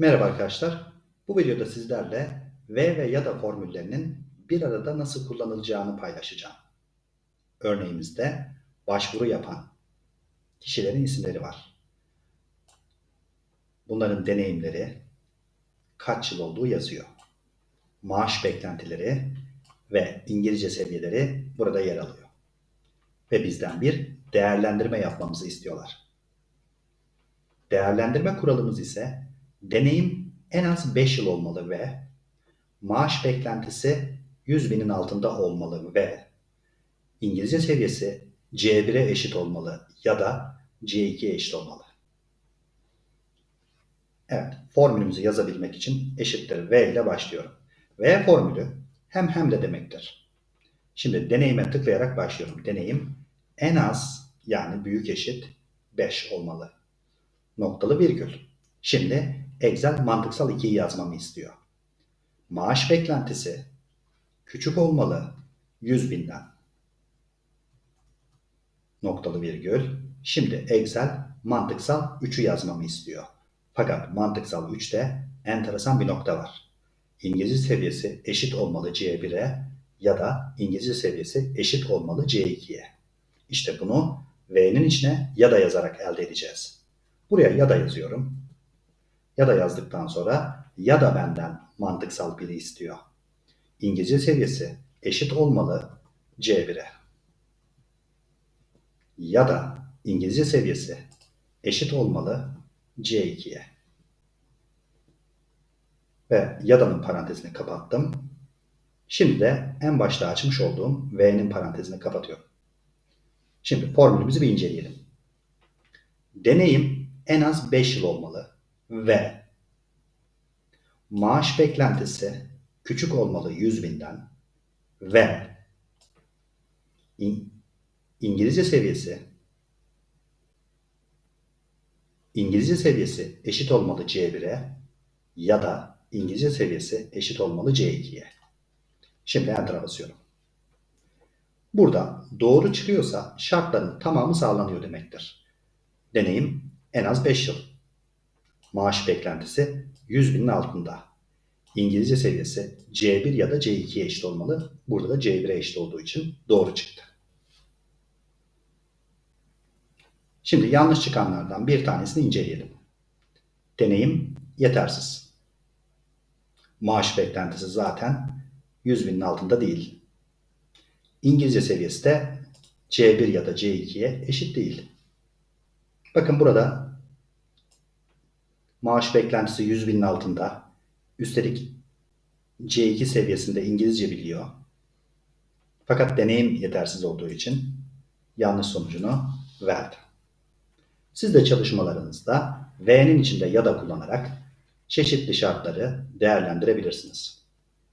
Merhaba arkadaşlar. Bu videoda sizlerle V ve ya da formüllerinin bir arada nasıl kullanılacağını paylaşacağım. Örneğimizde başvuru yapan kişilerin isimleri var. Bunların deneyimleri, kaç yıl olduğu yazıyor. Maaş beklentileri ve İngilizce seviyeleri burada yer alıyor. Ve bizden bir değerlendirme yapmamızı istiyorlar. Değerlendirme kuralımız ise deneyim en az 5 yıl olmalı ve maaş beklentisi 100 binin altında olmalı ve İngilizce seviyesi C1'e eşit olmalı ya da C2'ye eşit olmalı. Evet, formülümüzü yazabilmek için eşittir V ile başlıyorum. V formülü hem hem de demektir. Şimdi deneyime tıklayarak başlıyorum. Deneyim en az yani büyük eşit 5 olmalı. Noktalı virgül. Şimdi Excel mantıksal 2'yi yazmamı istiyor. Maaş beklentisi küçük olmalı 100 binden. Noktalı virgül. Şimdi Excel mantıksal 3'ü yazmamı istiyor. Fakat mantıksal 3'te enteresan bir nokta var. İngilizce seviyesi eşit olmalı C1'e ya da İngilizce seviyesi eşit olmalı C2'ye. İşte bunu V'nin içine ya da yazarak elde edeceğiz. Buraya ya da yazıyorum. Ya da yazdıktan sonra ya da benden mantıksal biri istiyor. İngilizce seviyesi eşit olmalı C1'e. Ya da İngilizce seviyesi eşit olmalı C2'ye. Ve yada'nın parantezini kapattım. Şimdi de en başta açmış olduğum V'nin parantezini kapatıyorum. Şimdi formülümüzü bir inceleyelim. Deneyim en az 5 yıl olmalı ve maaş beklentisi küçük olmalı 100 binden ve İng- İngilizce seviyesi İngilizce seviyesi eşit olmalı C1'e ya da İngilizce seviyesi eşit olmalı C2'ye. Şimdi Enter'a basıyorum. Burada doğru çıkıyorsa şartların tamamı sağlanıyor demektir. Deneyim en az 5 yıl. Maaş beklentisi 100 binin altında. İngilizce seviyesi C1 ya da C2'ye eşit olmalı. Burada da C1'e eşit olduğu için doğru çıktı. Şimdi yanlış çıkanlardan bir tanesini inceleyelim. Deneyim yetersiz. Maaş beklentisi zaten 100 binin altında değil. İngilizce seviyesi de C1 ya da C2'ye eşit değil. Bakın burada maaş beklentisi 100 binin altında. Üstelik C2 seviyesinde İngilizce biliyor. Fakat deneyim yetersiz olduğu için yanlış sonucunu verdi. Siz de çalışmalarınızda V'nin içinde ya da kullanarak çeşitli şartları değerlendirebilirsiniz.